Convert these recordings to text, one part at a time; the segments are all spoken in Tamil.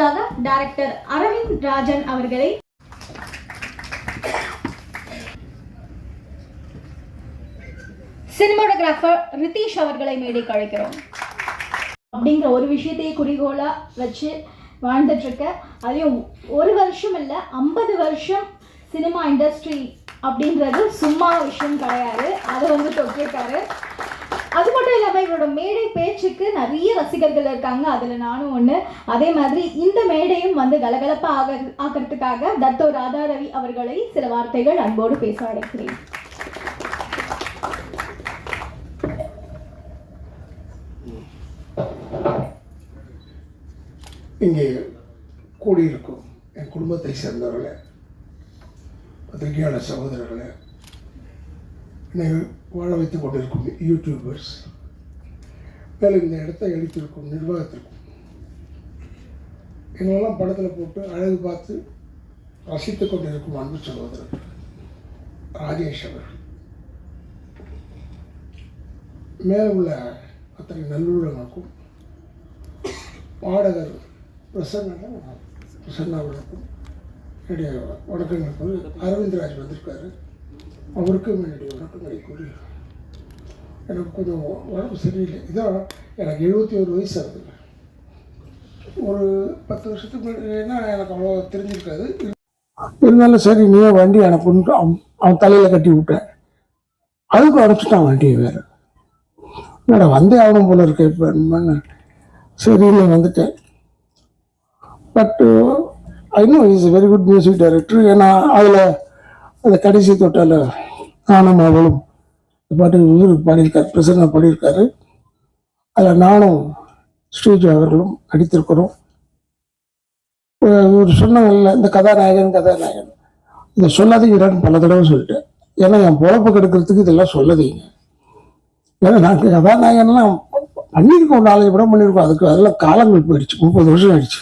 அடுத்ததாக டைரக்டர் அரவிந்த் ராஜன் அவர்களை சினிமாட்டோகிராஃபர் ரிதீஷ் அவர்களை மேடைக்கு அழைக்கிறோம். அப்படிங்கிற ஒரு விஷயத்தையே குறிக்கோளா வச்சு வாழ்ந்துட்டுருக்க. அதையும் ஒரு வருஷம் இல்லை ஐம்பது வருஷம் சினிமா இண்டஸ்ட்ரி அப்படின்றது சும்மா விஷயம் கிடையாது. அதை வந்து தொட்டிருக்காரு. அது மட்டும் இல்லாமல் இவரோட மேடை பேச்சுக்கு நிறைய ரசிகர்கள் இருக்காங்க. அதில் நானும் ஒன்று அதே மாதிரி இந்த மேடையும் வந்து கலகலப்பாக ஆக ஆக்கிறதுக்காக தத்தோ ராதா ரவி அவர்களை சில வார்த்தைகள் அன்போடு பேச அழைக்கிறேன். இங்கே கூடியிருக்கும் என் குடும்பத்தை சேர்ந்தவர்களே பத்திரிகையாளர் சகோதரர்களே என்னை வாழ வைத்துக் கொண்டிருக்கும் யூடியூபர்ஸ் மேலும் இந்த இடத்தை எழுத்திருக்கும் நிர்வாகத்திற்கும். எங்களெல்லாம் படத்தில் போட்டு அழகு பார்த்து ரசித்து கொண்டிருக்கும் அன்பு சகோதரர் ராஜேஷ் அவர்கள். மேலே உள்ள அத்தனை நல்லுள்ளவனுக்கும் பாடகர் பிரசன்னா பிரசன்னா என்னுடைய வணக்கங்கள். கூறி அரவிந்த்ராஜ் வந்திருக்காரு. அவருக்கும் என்னுடைய வணக்கங்களை கூறி எனக்கு கொஞ்சம் உடம்பு சரியில்லை. இதான் எனக்கு எழுபத்தி ஒரு வயசு ஆகுது. ஒரு பத்து வருஷத்துக்கு முன்னாடினா எனக்கு அவ்வளோ தெரிஞ்சிருக்காது. இருந்தாலும் சரி நீயே வண்டி அனுப்புன்ட்டு அவன் அவன் தலையில் கட்டி விட்டேன். அதுக்கு அனுப்பிச்சிட்டான் வண்டியை வேறு. என்னடா வந்தே ஆகணும் போல இருக்கு இப்போ சரின்னு வந்துட்டேன். But I know is very good music director ஏன்னா அதில் அந்த கடைசி தொட்டால நானும் அவளும் பாட்டு இவர் பாடியிருக்கார் பிரசன்னா பாடியிருக்காரு. அதில் நானும் ஸ்ரீஜா அவர்களும் நடித்திருக்கிறோம். இவர் சொன்னாங்கல்ல இந்த கதாநாயகன் கதாநாயகன். இதை சொல்லாதீங்கடான்னு பல தடவை சொல்லிட்டேன். ஏன்னா என் பொழப்பு கெடுக்கிறதுக்கு இதெல்லாம் சொல்லாதீங்க. ஏன்னா நாங்கள் கதாநாயகன்லாம் பண்ணியிருக்கோம் நாளைக்கு படம் பண்ணியிருக்கோம். அதுக்கு அதெல்லாம் காலங்கள் போயிடுச்சு. முப்பது வருஷம் ஆயிடுச்சு.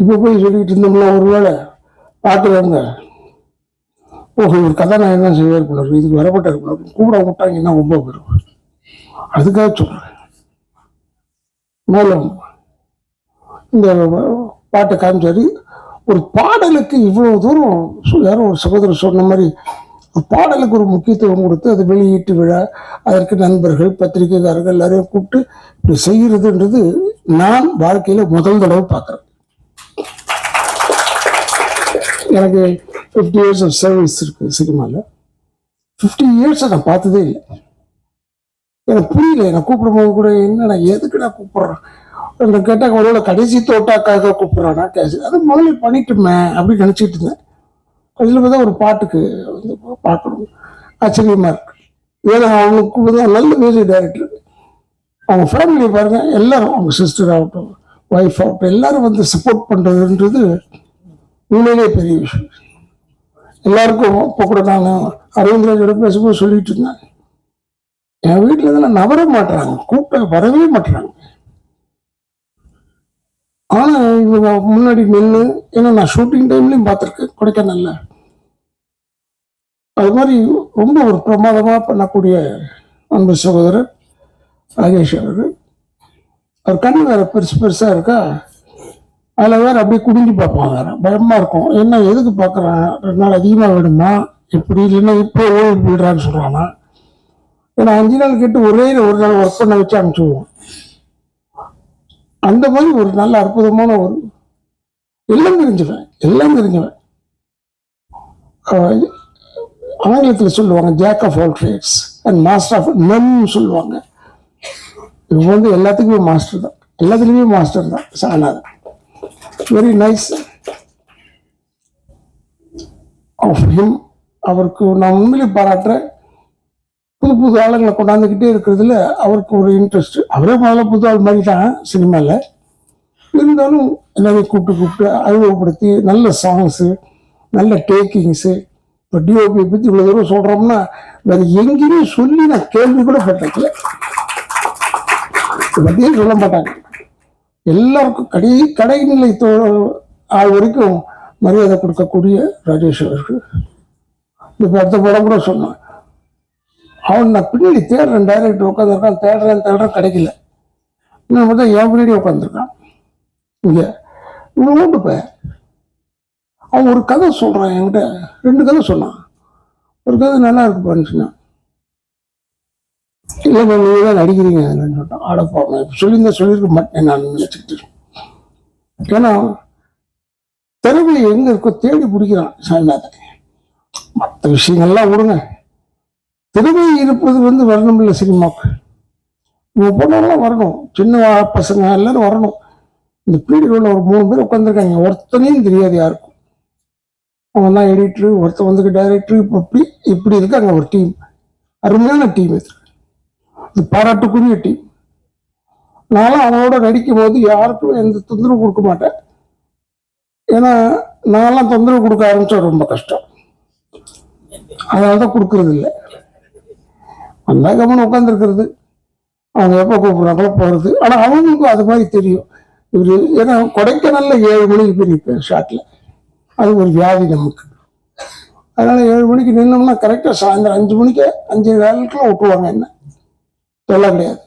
இப்போ போய் சொல்லிக்கிட்டு இருந்தோம்னா ஒருவேளை பார்க்குறவங்க ஓஹோ ஒரு கதாநாயகம் தான் செய்வார் போல இதுக்கு வரப்பட்ட இருக்கு கூட விட்டாங்கன்னா ரொம்ப பெரும். அதுக்காக சொல்கிறேன் மேலும் இந்த பாட்டை காமிச்சாரு. ஒரு பாடலுக்கு இவ்வளவு தூரம் யாரும் ஒரு சகோதரர் சொன்ன மாதிரி ஒரு பாடலுக்கு ஒரு முக்கியத்துவம் கொடுத்து அது வெளியீட்டு விழா அதற்கு நண்பர்கள் பத்திரிகைக்காரர்கள் எல்லாரையும் கூப்பிட்டு இப்படி செய்கிறதுன்றது நான் வாழ்க்கையில் முதல் தடவை பார்க்குறேன். எனக்கு ஃபிஃப்டி இயர்ஸ் ஆஃப் சர்வீஸ் இருக்கு சினிமாவில் ஃபிஃப்டி இயர்ஸை நான் பார்த்ததே இல்லை. எனக்கு புரியல என்னை கூப்பிடும்போது கூட என்னடா எதுக்குடா நான் கூப்பிட்றேன் கேட்டால் ஒருவேளை கடைசி தோட்டாக்காக கூப்பிட்றானா கேஸ். அது முதல்ல பண்ணிட்டுமே அப்படின்னு நினச்சிட்டு இருந்தேன். அதில் பார்த்தா ஒரு பாட்டுக்கு வந்து பார்க்கணும். ஆச்சரியமாக இருக்கு. ஏன்னா அவனுக்கு வந்து நல்ல மியூசிக் டைரக்டர் அவங்க ஃபேமிலியை பாருங்கள் எல்லாரும் அவங்க சிஸ்டர் ஆகட்டும் ஒய்ஃப் ஆகட்டும் எல்லாரும் வந்து சப்போர்ட் பண்ணுறதுன்றது உண்மையிலே பெரிய விஷயம். எல்லாருக்கும் இப்போ கூட நான் அரவிந்தராஜோட பேசும்போது சொல்லிட்டு இருந்தேன் என் வீட்டில் இதெல்லாம் நவர மாட்டுறாங்க கூப்பிட்ட வரவே மாட்டுறாங்க ஆனால் இவங்க முன்னாடி நின்று ஏன்னா நான் ஷூட்டிங் டைம்லையும் பார்த்துருக்கேன் கொடைக்கானல்ல. அது மாதிரி ரொம்ப ஒரு பிரமாதமாக பண்ணக்கூடிய அன்பு சகோதரர் ராகேஷ் அவர்கள். அவர் கண்ணு வேறு பெருசு பெருசாக இருக்கா? அதில் வேறு அப்படியே குடிஞ்சு பார்ப்பான் வேறு. பயமாக இருக்கும். என்ன எதுக்கு பார்க்குறான் ரெண்டு நாள் அதிகமாக விடுமா எப்படி இல்லைன்னா இப்போ ஓய்வு போயிடுறான்னு சொல்கிறானா ஏன்னா அஞ்சு நாள் கேட்டு ஒரே ஒரு நாள் ஒர்க் பண்ண வச்சு அனுப்பிச்சுடுவோம். அந்த மாதிரி ஒரு நல்ல அற்புதமான ஒரு எல்லாம் தெரிஞ்சுவேன் எல்லாம் தெரிஞ்சுவேன். ஆங்கிலத்தில் சொல்லுவாங்க jack of all trades and master of none சொல்லுவாங்க. இவங்க வந்து எல்லாத்துக்குமே மாஸ்டர் தான். எல்லாத்துலேயுமே மாஸ்டர் தான். சாணாதான். வெரி நைஸ் ஆஃப் ஹிம் அவருக்கு நான் உண்மையிலே பாராட்டுறேன் புது புது ஆளுங்களை கொண்டாந்துக்கிட்டே இருக்கிறதுல அவருக்கு ஒரு இன்ட்ரெஸ்ட் அவரே முதல்ல புது ஆள் மாதிரி தான் சினிமாவில் இருந்தாலும் எல்லாரையும் கூப்பிட்டு கூப்பிட்டு அறிமுகப்படுத்தி நல்ல சாங்ஸு நல்ல டேக்கிங்ஸு இப்போ டிஓபியை பற்றி இவ்வளோ தூரம் சொல்கிறோம்னா வேறு எங்கேயுமே சொல்லி நான் கேள்வி கூட பட்டதில்லை பற்றியே சொல்ல மாட்டாங்க. எல்லாருக்கும் கடை கடைநிலை தோ ஆள் வரைக்கும் மரியாதை கொடுக்கக்கூடிய ராஜேஷ் அவர்கள். இப்போ அடுத்த படம் கூட சொன்னான். அவன் நான் பின்னாடி தேடுறேன் டைரக்டர் உட்காந்துருக்கான் தேடுறேன் தேடுறேன் கிடைக்கல. இன்னும் பார்த்தா என் பின்னாடி உட்காந்துருக்கான் இங்கே இவன் ஓட்டு போய் அவன் ஒரு கதை சொல்கிறான் என்கிட்ட. ரெண்டு கதை சொன்னான். ஒரு கதை நல்லா இருக்குப்பான்னு சொன்னான். இல்லை மேம் நீங்கள் தான் நடிக்கிறீங்க அப்படின்னு சொல்லிட்டான் ஆடப்பா இப்போ சொல்லியிருந்தா சொல்லியிருக்க மாட்டேன் நான் நினச்சிக்கிட்டு ஏன்னா திறமை எங்கே இருக்கோ தேடி பிடிக்கிறான் சாமிநாதன். மற்ற விஷயங்கள்லாம் விடுங்க. திறமை இருப்பது வந்து வரணும் இல்லை சினிமாவுக்கு. இவங்க பொண்ணெல்லாம் வரணும். சின்ன பசங்க எல்லாரும் வரணும். இந்த பீரியடில் ஒரு மூணு பேர் உட்காந்துருக்காங்க ஒருத்தனையும் தெரியாது யாருக்கும். அவன் தான் எடிட்டரு ஒருத்தன் வந்துக்கு டைரக்டர் இப்போ இப்படி இப்படி இருக்காங்க ஒரு டீம் அருமையான டீம் இது. பாராட்டு பாராட்டுக்குரிய டீம் நானும் அவனோட நடிக்கும் போது யாருக்கும் எந்த தொந்தரவு கொடுக்க மாட்டேன். ஏன்னா நான்லாம் தொந்தரவு கொடுக்க ஆரம்பிச்சா ரொம்ப கஷ்டம். அதனால தான் கொடுக்கறது இல்லை. வந்தா கவனம் உட்காந்துருக்கிறது அவங்க எப்போ கூப்பிட்றாங்களோ போகிறது ஆனால் அவங்களுக்கும் அது மாதிரி தெரியும். இவர் ஏன்னா கொடைக்கானல்ல ஏழு மணிக்கு போயிருப்பேன் ஷாட்டில் அது ஒரு வியாதி நமக்கு. அதனால ஏழு மணிக்கு நின்னோம்னா கரெக்டாக சாயந்தரம் அஞ்சு மணிக்கு அஞ்சு காலத்துக்குலாம் விட்டுருவாங்க என்ன? தொல்லை கிடையாது.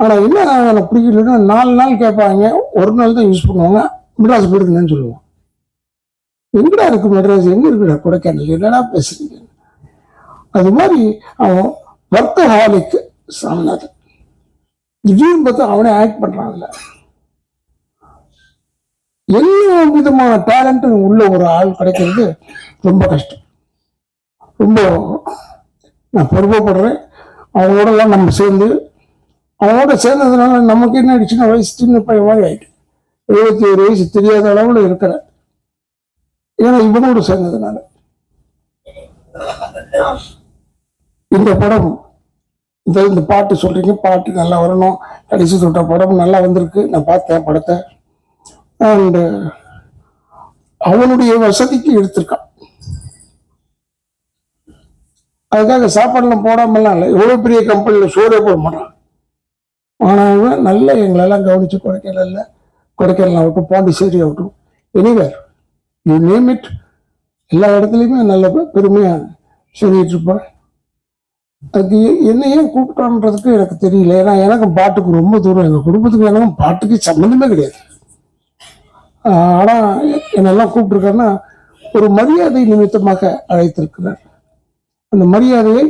ஆனால் என்ன எனக்கு பிடிக்கலன்னா நாலு நாள் கேட்பாங்க ஒரு நாள் தான் யூஸ் பண்ணுவாங்க மெட்ராஸ் போயிருந்தேன்னு சொல்லுவோம் எங்கடா இருக்கு மெட்ராஸ்? எங்கே இருக்குடா கொடைக்கானல்? என்னடா பேசுறீங்க? அது மாதிரி அவன் ஒர்க்கஹாலிக் சாமிநாதன். திடீர்னு பார்த்தா அவனே ஆக்ட் பண்ணுறான்ல எல்லா விதமான டேலண்ட்டும் உள்ள ஒரு ஆள் கிடைக்கிறது ரொம்ப கஷ்டம். ரொம்ப நான் பெருமைப்படுறேன் அவங்களோடலாம் நம்ம சேர்ந்து அவனோட சேர்ந்ததுனால நமக்கு என்ன ஆயிடுச்சுன்னா வயசு சின்ன பையன் மாதிரி ஆயிட்டு இருபத்தி ஒரு வயசு தெரியாத அளவில் இருக்கிறேன். ஏன்னா இவனோடு சேர்ந்ததுனால. இந்த படம் இந்த இந்த பாட்டு சொல்றீங்க பாட்டு நல்லா வரணும். கடைசி தொட்ட படம் நல்லா வந்திருக்கு. நான் பார்த்தேன் படத்தை. அண்டு அவனுடைய வசதிக்கு எடுத்திருக்கான். அதுக்காக சாப்பாடுலாம் போடாமலாம் இல்லை. எவ்வளோ பெரிய கம்பெனியில் சோறே போட மாட்டான் ஆனால் அவன் நல்லா எங்களெல்லாம் கவனித்து கொடைக்கானல்ல கொடைக்கானல் ஆகட்டும் பாண்டிச்சேரி ஆகட்டும் எனிவேர் யூ நேம் இட் எல்லா இடத்துலையுமே நல்ல பெருமையாக சொல்லிட்டு இருப்பான் அதுக்கு என்ன ஏன் கூப்பிட்டான்றதுக்கு எனக்கு தெரியல. ஏன்னா எனக்கு பாட்டுக்கு ரொம்ப தூரம். எங்கள் குடும்பத்துக்கு எனக்கும் பாட்டுக்கு சம்மந்தமே கிடையாது. ஆனால் என்னெல்லாம் கூப்பிட்டுருக்காருன்னா ஒரு மரியாதை நிமித்தமாக அழைத்திருக்கிறார். அந்த மரியாதையை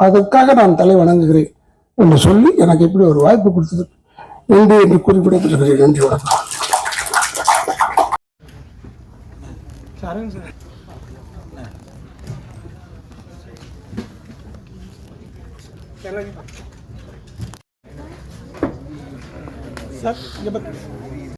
அதற்காக நான் தலை வணங்குகிறேன் என்று சொல்லி எனக்கு இப்படி ஒரு வாய்ப்பு கொடுத்தது. நன்றி என்று குறிப்பிட விடைபெறுகிறேன் நன்றி வணக்கம். சார் இங்கே பார்த்து